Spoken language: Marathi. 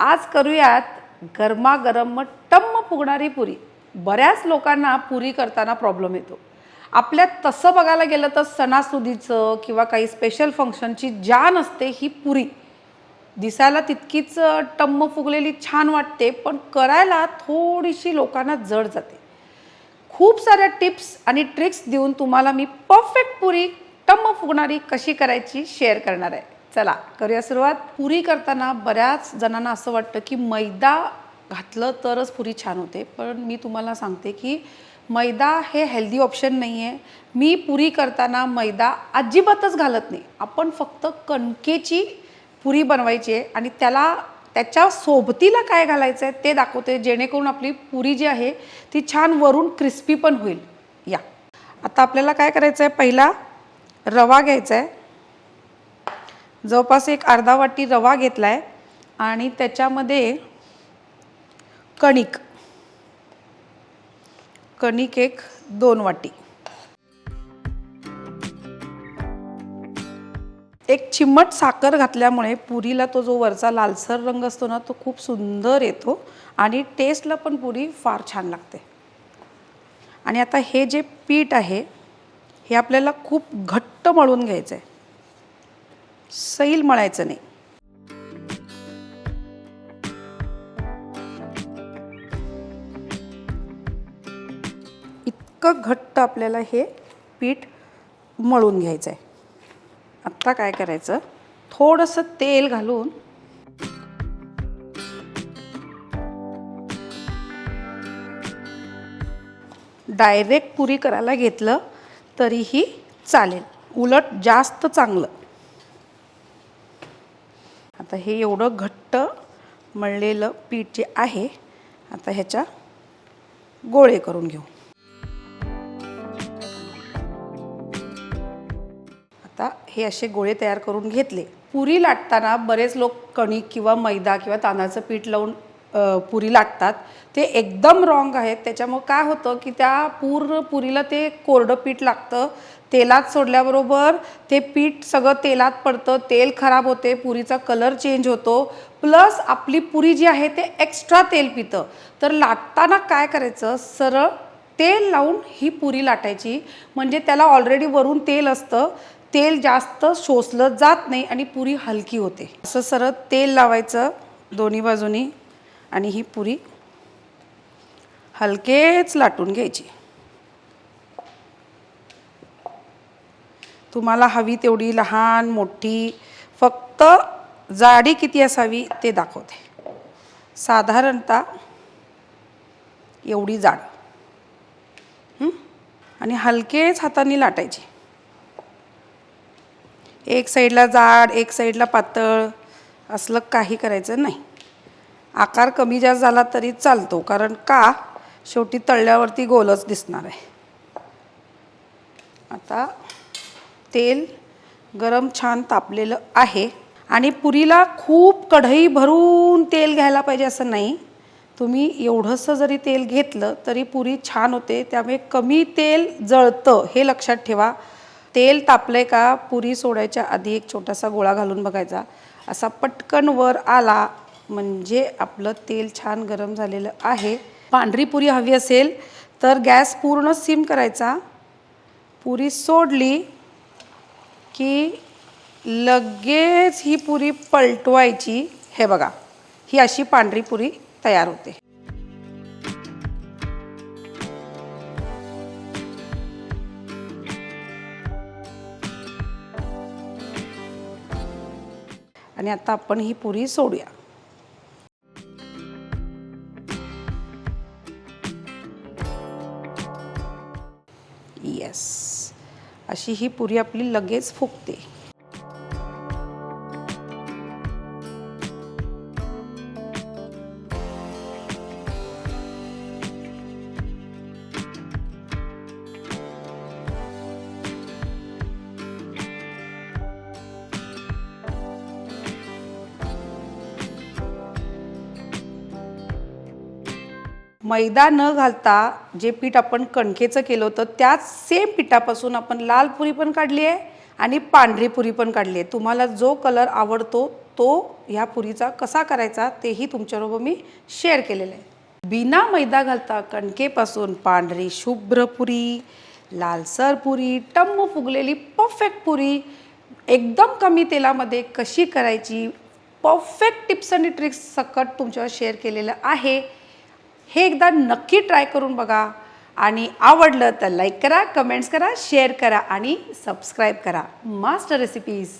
आज करूयात गरमागरम टम्म फुगणारी पुरी. बऱ्याच लोकांना पुरी करताना प्रॉब्लेम येतो. आपल्यात तसं बघायला गेलं तर सणासुदीचं किंवा काही स्पेशल फंक्शनची जान असते ही पुरी. दिसायला तितकीच टम्म फुगलेली छान वाटते पण करायला थोडीशी लोकांना जड जाते. खूप साऱ्या टिप्स आणि ट्रिक्स देऊन तुम्हाला मी परफेक्ट पुरी टम्म फुगणारी कशी करायची शेअर करणार आहे. चला करूया सुरुवात. पुरी करताना बऱ्याच जणांना असं वाटतं की मैदा घातलं तरच पुरी छान होते. पण मी तुम्हाला सांगते की मैदा हे हेल्दी ऑप्शन नाही आहे मी पुरी करताना मैदा अजिबातच घालत नाही. आपण फक्त कणकेची पुरी बनवायची आहे आणि त्याला त्याच्या सोबतीला काय घालायचं आहे ते दाखवते जेणेकरून आपली पुरी जी आहे ती छान वरून क्रिस्पी पण होईल. या. आता आपल्याला काय करायचं आहे पहिला रवा घ्यायचा आहे जवळपास एक अर्धा वाटी रवा घेतला आहे आणि त्याच्यामध्ये कणिक. कणिक एक दोन वाटी. एक चिमट साखर घातल्यामुळे पुरीला तो जो वरचा लालसर रंग असतो ना तो खूप सुंदर येतो आणि टेस्टला पण पुरी फार छान लागते. आणि आता हे जे पीठ आहे हे आपल्याला खूप घट्ट मळून घ्यायचं आहे सैल मळायचं नाही. इतकं घट्ट आपल्याला हे पीठ मळून घ्यायचं आहे आत्ता काय करायचं? थोडंसं तेल घालून डायरेक्ट पुरी करायला घेतलं तरीही चालेल. उलट जास्त चांगलं. आता हे एवढं घट्ट मळलेलं पीठ जे आहे आता ह्याच्या गोळे करून घेऊ. आता हे असे गोळे तयार करून घेतले. पुरी लाटताना बरेच लोक कणिक किंवा मैदा किंवा तांदळाचं पीठ लावून पुरी लाटतात ते एकदम रॉंग आहेत. त्याच्यामुळं काय होतं की त्या पूर पुरीला ते कोरडं पीठ लागतं. तेलात सोडल्याबरोबर ते पीठ सगळं तेलात पडतं. तेल खराब होते. पुरीचा कलर चेंज होतो. प्लस आपली पुरी जी आहे ते एक्स्ट्रा तेल पितं. तर लाटताना काय करायचं? सरळ तेल लावून ही पुरी लाटायची. म्हणजे त्याला ऑलरेडी वरून तेल असतं. तेल जास्त शोषलं जात नाही आणि पुरी हलकी होते. असं सरळ तेल लावायचं दोन्ही बाजूनी. आणि ही पुरी हलकेच लाटून घ्यायची. तुम्हाला हवी तेवढी लहान मोठी फक्त जाडी किती असावी ते दाखवते. साधारणतः एवढी जाड. आणि हलकेच हाताने लाटायची. एक साईडला जाड एक साईडला पातळ असलं काही करायचं नाही. आकार कमी जास्त झाला तरी चालतो कारण का? शेवटी तळल्यावरती गोलच दिसणार आहे. आता तेल गरम छान तापलेलं आहे आणि पुरीला खूप कढई भरून तेल घ्यायला पाहिजे असं नाही. तुम्ही एवढंसं जरी तेल घेतलं तरी पुरी छान होते त्यामुळे कमी तेल जळतं हे लक्षात ठेवा. तेल तापलंय का? पुरी सोडायच्या आधी एक छोटासा गोळा घालून बघायचा. असा पटकन वर आला म्हणजे आपलं तेल छान गरम झालेलं आहे. पांढरी पुरी हवी असेल तर गॅस पूर्ण सिम करायचा. पुरी सोडली की लगेच ही पुरी पलटवायची. हे बघा ही अशी पांढरी पुरी तयार होते. आणि आता आपण ही पुरी सोडूया. येस अशी ही पुरी आपली लगेच फुगते. मैदा न घालता जे पीठ आपण कणकेचं केलं होतं त्याच सेम पिठापासून आपण लाल पुरी पण काढली आहे आणि पांढरी पुरी पण काढली आहे. तुम्हाला जो कलर आवडतो तो ह्या पुरीचा कसा करायचा तेही तुमच्याबरोबर मी शेअर केलेलं आहे. बिना मैदा घालता कणकेपासून पांढरी शुभ्र पुरी लालसर पुरी टम्म फुगलेली परफेक्ट पुरी एकदम कमी तेलामध्ये कशी करायची परफेक्ट टिप्स आणि ट्रिक्स सकट तुमच्यावर शेअर केलेलं आहे. हे एकदा नक्की ट्राय करून बघा. आणि आवडलं तर लाईक करा कमेंट्स करा शेअर करा आणि सबस्क्राईब करा. Master recipes